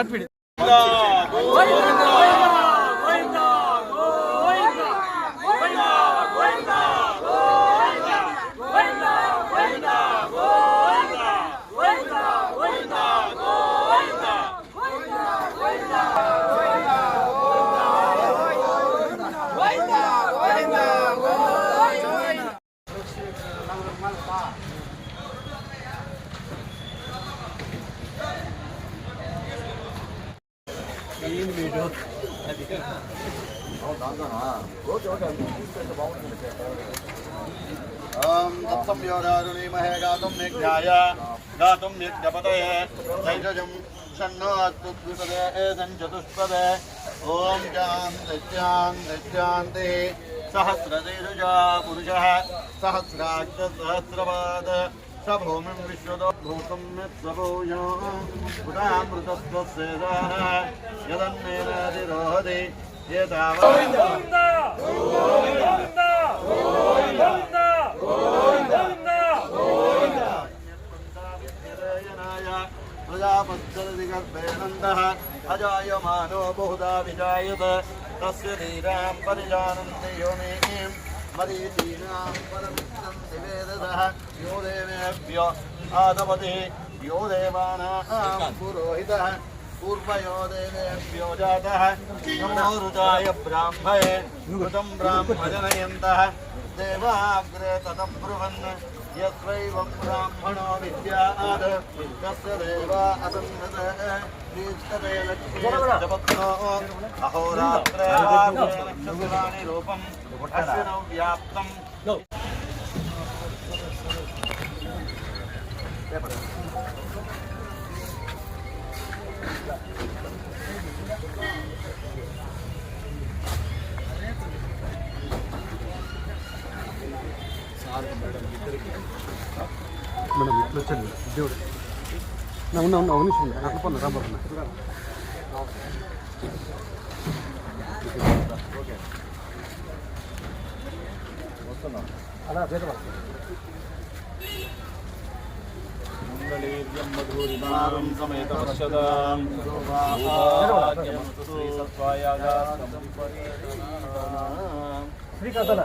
ಕಟ್ಬಿಡಿ short PD ఓం తత్సంయోదారుణీమహే గాతుం నిజ్ఞాయ గాతుం యజ్ఞపతయే తైజజం షన్నోత్తుద్విపదే సంచతుష్పదే ఓం శాంతి సహస్రతైరుజా పురుషः సహస్రాక్ష సహస్రపాద స भूमि विश्वदूतम मित्रो उदामृतस्वेदा यदन्नेनादिरोहति ये प्रजापत्यदिगर्भेणन्दः अजायमानो बहुधा विजायत तस्य धीरां परिजानन्ति योनिम् यो देवेभ्यो आदपति यो देवानां पुरोहितः पूर्वयो देवेभ्यो जातः नमो ब्राह्मणे कृतं ब्राह्मजनयन्तः देवाग्रे ततः ब्रुवन् यत्रैवं ब्राह्मणो विद्यात् तस्य देवा असन्नतः ईष्टते लक्ष्मीपत्नो अहोरात्रे नक्षत्राणि रूपम्। వ్యాప్తం మేడం ఇట్లా వచ్చాను దేవుడు అవును అవును అవును అక్కడ పన్ను రాబోతున్నా అలా మధురిమారం సమేత వర్షదాం శ్రీకాంతనా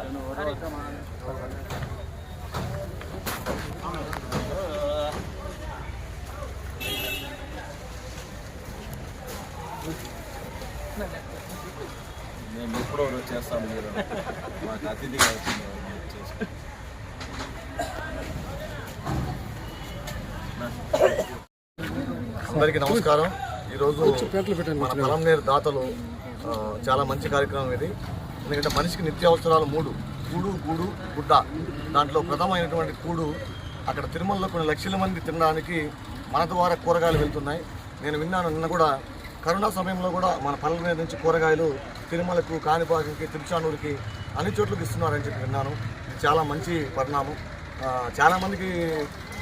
మేము ఎప్పుడో చేస్తాం మీరు. మాకు అతిథిగా వచ్చింది మీరు చేసి అందరికీ నమస్కారం. ఈరోజు మన పొలంనేరు దాతలు ఆ, చాలా మంచి కార్యక్రమం ఇది. ఎందుకంటే మనిషికి నిత్యావసరాలు మూడు. కూడు గూడు గుడ్డ. దాంట్లో ప్రథమైనటువంటి కూడు అక్కడ తిరుమలలో కొన్ని లక్షల మంది తినడానికి మన ద్వారా కూరగాయలు వెళ్తున్నాయి. నేను విన్నాను నిన్న కూడా కరోనా సమయంలో కూడా మన పల్లెల మీద నుంచి కూరగాయలు తిరుమలకు కాణిపాకంకి తిరుచానూరుకి అన్ని చోట్లకి ఇస్తున్నారని చెప్పి విన్నాను. ఇది చాలా మంచి పరిణామం. చాలామందికి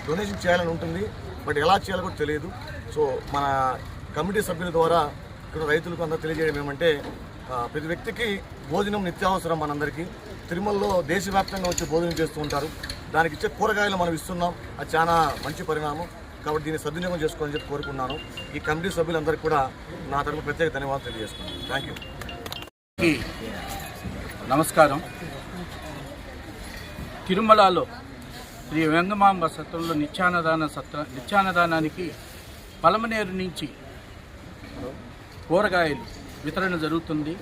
డొనేషన్ చేయాలని ఉంటుంది. బట్ ఎలా చేయాలో కూడా తెలియదు. సో మన కమిటీ సభ్యుల ద్వారా ఇక్కడ రైతులకు అందరూ తెలియజేయడం ఏమంటే ప్రతి వ్యక్తికి భోజనం నిత్యావసరం మనందరికీ. తిరుమలలో దేశవ్యాప్తంగా వచ్చి భోజనం చేస్తూ ఉంటారు. దానికి ఇచ్చే కూరగాయలు మనం ఇస్తున్నాం. అది చాలా మంచి పరిణామం. కాబట్టి దీన్ని సద్వినియోగం చేసుకోవాలని చెప్పి కోరుకున్నాను ఈ కమిటీ సభ్యులందరికీ కూడా నా తరపు ప్రత్యేక ధన్యవాదాలు తెలియజేస్తున్నాను. థ్యాంక్ యూ నమస్కారం. తిరుమలలో శ్రీ వెంగమాంబ సత్రంలో నిత్యాన్నదాన సత్ర నిత్యాన్నదానానికి పలమనేరు నుంచి కూరగాయలు వితరణ జరుగుతుంది.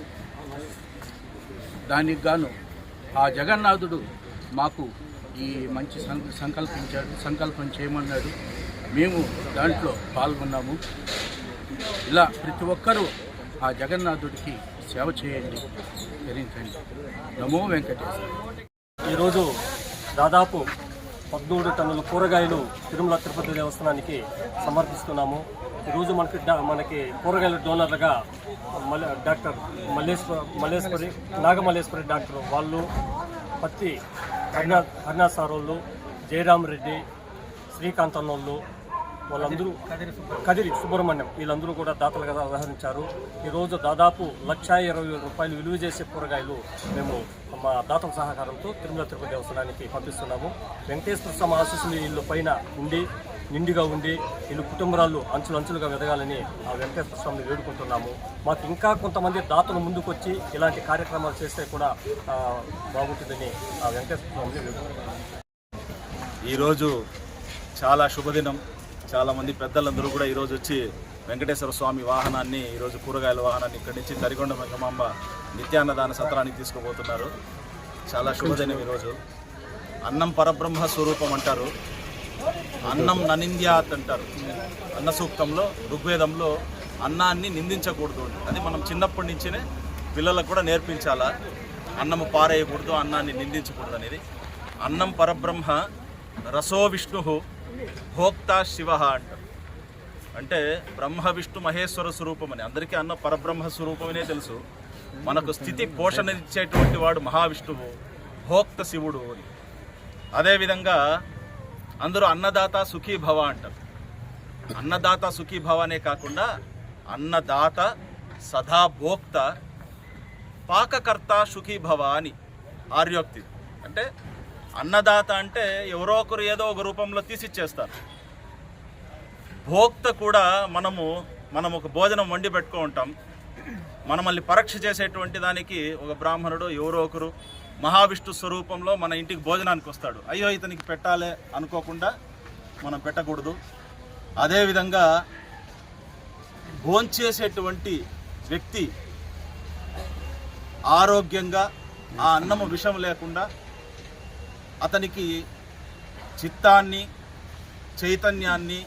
దానికి గాను ఆ జగన్నాథుడు మాకు ఈ మంచి సం- సంకల్పించాడు సంకల్పం చేయమన్నాడు. మేము దాంట్లో పాల్గొన్నాము. ఇలా ప్రతి ఒక్కరూ ఆ జగన్నాథుడికి సేవ చేయండి. ధరించండి నమో వెంకటేశ్వర ఈరోజు దాదాపు పద్మూడు టన్నుల కూరగాయలు తిరుమల తిరుపతి దేవస్థానానికి సమర్పిస్తున్నాము. ఈరోజు మనకి మనకి కూరగాయల డోనర్లుగా మల్ల డాక్టర్ మల్లేశ్వర మల్లేశ్వరి నాగమల్లేశ్వరి డాక్టర్ వాళ్ళు పత్తి హరినాథ్ హరినాథ్ సార్ వాళ్ళు జయరామ్ రెడ్డి శ్రీకాంత్ అన్నోళ్ళు వాళ్ళందరూ కదిరి సుబ్రహ్మణ్యం. వీళ్ళందరూ కూడా దాతలుగా వ్యవహరించారు ఈరోజు దాదాపు లక్షా ఇరవై వేల రూపాయలు విలువ చేసే కూరగాయలు మేము మా దాతల సహకారంతో తిరుమల తిరుపతి దేవస్థానానికి పంపిస్తున్నాము. వెంకటేశ్వర స్వామి ఆశీస్సులు వీళ్ళ పైన ఉండి నిండుగా ఉండి వీళ్ళు కుటుంబాలు అంచులు అంచులుగా ఎదగాలని ఆ వెంకటేశ్వర స్వామిని వేడుకుంటున్నాము. మాకు ఇంకా కొంతమంది దాతలు ముందుకొచ్చి ఇలాంటి కార్యక్రమాలు చేస్తే కూడా బాగుంటుందని ఆ వెంకటేశ్వర స్వామిని వేడుకుంటున్నాము. ఈరోజు చాలా శుభదినం. చాలామంది పెద్దలందరూ కూడా ఈరోజు వచ్చి వెంకటేశ్వర స్వామి వాహనాన్ని ఈరోజు కూరగాయల వాహనాన్ని ఇక్కడి నుంచి తరిగొండ వెంకమాంబ నిత్యాన్నదాన సత్రానికి తీసుకుపోతున్నారు. చాలా శుభదినం ఈరోజు అన్నం పరబ్రహ్మ స్వరూపం అంటారు. అన్నం ననింద్యాత్ అంటారు. అన్న సూక్తంలో ఋగ్వేదంలో అన్నాన్ని నిందించకూడదు అది మనం చిన్నప్పటి నుంచినే పిల్లలకు కూడా నేర్పించాలా? అన్నము పారేయకూడదు అన్నాన్ని నిందించకూడదు అనేది. అన్నం పరబ్రహ్మ రసో విష్ణు భోక్తా శివ అంటారు అంటే బ్రహ్మ విష్ణు మహేశ్వర స్వరూపం అని అందరికీ అన్న పరబ్రహ్మ స్వరూపమనే తెలుసు. మనకు స్థితి పోషణ ఇచ్చేటువంటి వాడు మహావిష్ణువు భోక్త శివుడు అని. అదేవిధంగా అందరూ అన్నదాత సుఖీ భవ అంటారు. అన్నదాత సుఖీ భవ అనే కాకుండా అన్నదాత సదా భోక్త పాకకర్త సుఖీ భవ అని ఆర్యోక్తి. అంటే అన్నదాత అంటే ఎవరో ఒకరు ఏదో ఒక రూపంలో తీసిచ్చేస్తారు. భోక్త కూడా మనము మనం ఒక భోజనం వండి పెట్టుకో ఉంటాం. మనమల్ని పరీక్ష చేసేటువంటి దానికి ఒక బ్రాహ్మణుడు ఎవరో ఒకరు మహావిష్ణు స్వరూపంలో మన ఇంటికి భోజనానికి వస్తాడు. అయ్యో ఇతనికి పెట్టాలే అనుకోకుండా మనం పెట్టకూడదు. అదేవిధంగా భోంచేసేటువంటి వ్యక్తి ఆరోగ్యంగా ఆ అన్నము విషం లేకుండా అతనికి చిత్తాన్ని చైతన్యాన్ని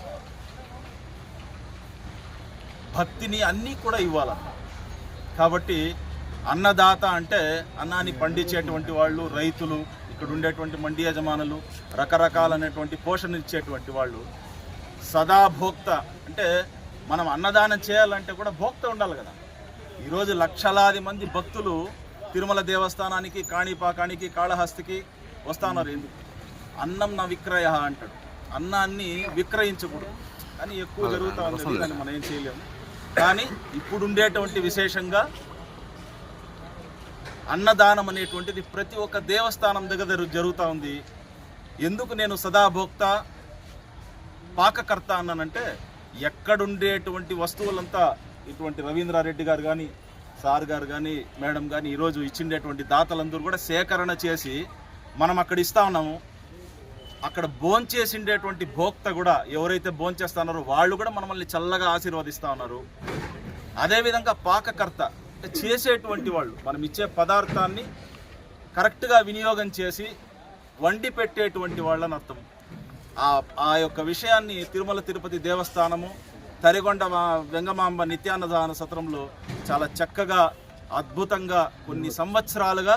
భక్తిని అన్నీ కూడా ఇవ్వాలన్న కాబట్టి అన్నదాత అంటే అన్నాన్ని పండించేటువంటి వాళ్ళు రైతులు ఇక్కడ ఉండేటువంటి మండి యజమానులు రకరకాలైనటువంటి పోషణ ఇచ్చేటువంటి వాళ్ళు. సదా భోక్త అంటే మనం అన్నదానం చేయాలంటే కూడా భోక్త ఉండాలి కదా. ఈరోజు లక్షలాది మంది భక్తులు తిరుమల దేవస్థానానికి కాణిపాకానికి కాళహస్తికి వస్తున్నారు ఎందుకు? అన్నం నా విక్రయ అంటాడు. అన్నాన్ని విక్రయించకూడదు. కానీ ఎక్కువ జరుగుతూ ఉంది దాన్ని మనం ఏం చేయలేము. కానీ ఇప్పుడు ఉండేటువంటి విశేషంగా అన్నదానం అనేటువంటిది ప్రతి ఒక్క దేవస్థానం దగ్గర జరు- జరుగుతూ ఉంది. ఎందుకు నేను సదాభోక్త పాకకర్త అన్నానంటే ఎక్కడుండేటువంటి వస్తువులంతా ఇటువంటి రవీంద్రారెడ్డి గారు కానీ సార్ గారు కానీ మేడం కానీ ఈరోజు ఇచ్చిండేటువంటి దాతలందరూ కూడా సేకరణ చేసి మనం అక్కడ ఇస్తా ఉన్నాము. అక్కడ భోంచేసిండేటువంటి భోక్త కూడా ఎవరైతే భోంచేస్తున్నారో వాళ్ళు కూడా మనల్ని చల్లగా ఆశీర్వదిస్తూ ఉన్నారు. అదేవిధంగా పాకకర్త చేసేటువంటి వాళ్ళు మనం ఇచ్చే పదార్థాన్ని కరెక్ట్గా వినియోగం చేసి వండి పెట్టేటువంటి వాళ్ళని అర్థం. ఆ ఆ యొక్క విషయాన్ని తిరుమల తిరుపతి దేవస్థానము తరిగొండ వెంగమాంబ నిత్యాన్నదాన సత్రంలో చాలా చక్కగా అద్భుతంగా కొన్ని సంవత్సరాలుగా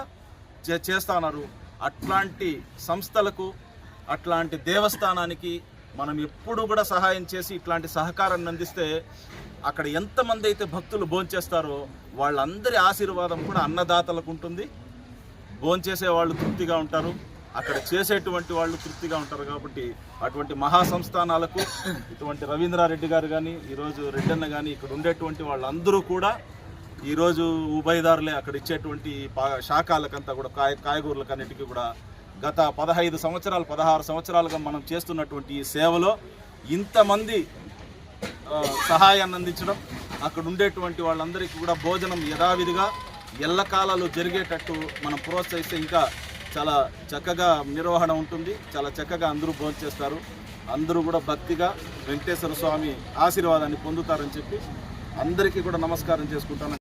చే చేస్తా ఉన్నారు. అట్లాంటి సంస్థలకు అట్లాంటి దేవస్థానానికి మనం ఎప్పుడు కూడా సహాయం చేసి ఇట్లాంటి సహకారాన్ని అందిస్తే అక్కడ ఎంతమంది అయితే భక్తులు భోంచేస్తారో వాళ్ళందరి ఆశీర్వాదం కూడా అన్నదాతలకు ఉంటుంది. భోంచేసే వాళ్ళు తృప్తిగా ఉంటారు. అక్కడ చేసేటువంటి వాళ్ళు తృప్తిగా ఉంటారు కాబట్టి అటువంటి మహా సంస్థానాలకు ఇటువంటి రవీంద్రారెడ్డి గారు కానీ ఈరోజు రెడ్డన్న కానీ ఇక్కడ ఉండేటువంటి వాళ్ళందరూ కూడా ఈరోజు ఉభయదారులే అక్కడ ఇచ్చేటువంటి పా- శాఖలకంతా కూడా కాయ కాయగూరలకన్నిటికీ కూడా గత పదహైదు సంవత్సరాలు పదహారు సంవత్సరాలుగా మనం చేస్తున్నటువంటి ఈ సేవలో ఇంతమంది సహాయాన్ని అందించడం అక్కడ ఉండేటువంటి వాళ్ళందరికీ కూడా భోజనం యథావిధిగా ఎల్లకాలాలు జరిగేటట్టు మనం ప్రోత్సహిస్తే ఇంకా చాలా చక్కగా నిర్వహణ ఉంటుంది. చాలా చక్కగా అందరూ భోజనం చేస్తారు. అందరూ కూడా భక్తిగా వెంకటేశ్వర స్వామి ఆశీర్వాదాన్ని పొందుతారని చెప్పి అందరికీ కూడా నమస్కారం చేసుకుంటాను.